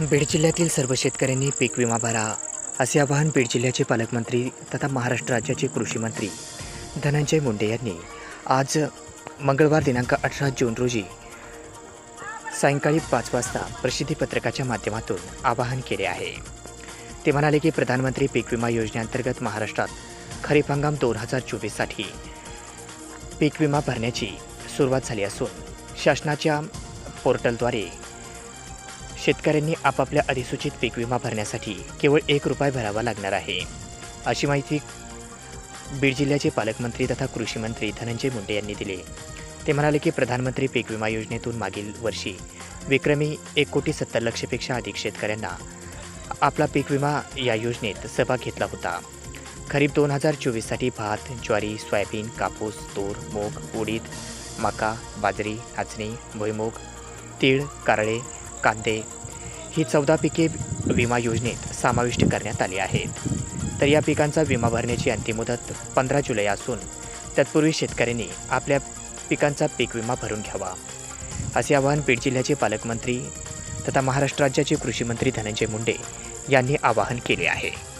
बीड जिल्ह्यातील सर्व शेतकऱ्यांनी पीक विमा भरा. असे आवाहन बीड जिल्ह्याचे पालकमंत्री तथा महाराष्ट्र राज्याचे कृषी मंत्री धनंजय मुंडे यांनी आज मंगळवार दिनांक अठरा जून रोजी सायंकाळी पाच वाजता प्रसिद्धीपत्रकाच्या माध्यमातून आवाहन केले आहे. ते म्हणाले की प्रधानमंत्री पीक विमा योजनेअंतर्गत महाराष्ट्रात खरीप हंगाम दोन हजार चोवीससाठी पीक विमा भरण्याची सुरुवात झाली असून शासनाच्या पोर्टलद्वारे शेतकऱ्यांनी आपापल्या अधिसूचित पीक विमा भरण्यासाठी केवळ एक रुपये भरावा लागणार आहे. अशी माहिती बीड जिल्ह्याचे पालकमंत्री तथा कृषी मंत्री धनंजय मुंडे यांनी दिली. ते म्हणाले की प्रधानमंत्री पीक विमा योजनेतून मागील वर्षी विक्रमी एक कोटी सत्तर लक्षपेक्षा अधिक शेतकऱ्यांना आपला पीक विमा या योजनेत सहभाग घेतला होता. खरीप दोन हजार चोवीससाठी भात ज्वारी सोयाबीन कापूस तूर मूग उडीद मका बाजरी नाचणी भुईमूग तीळ कारळे कांदे. ही चौदा पिके विमा योजनेत समाविष्ट करण्यात आली आहेत. तर या पिकांचा विमा भरण्याची अंतिम मुदत पंधरा जुलै असून तत्पूर्वी शेतकऱ्यांनी आपल्या पिकांचा पीक विमा भरून घ्यावा. असे आवाहन बीड जिल्ह्याचे पालकमंत्री तथा महाराष्ट्र राज्याचे कृषी मंत्री धनंजय मुंडे यांनी आवाहन केले आहे.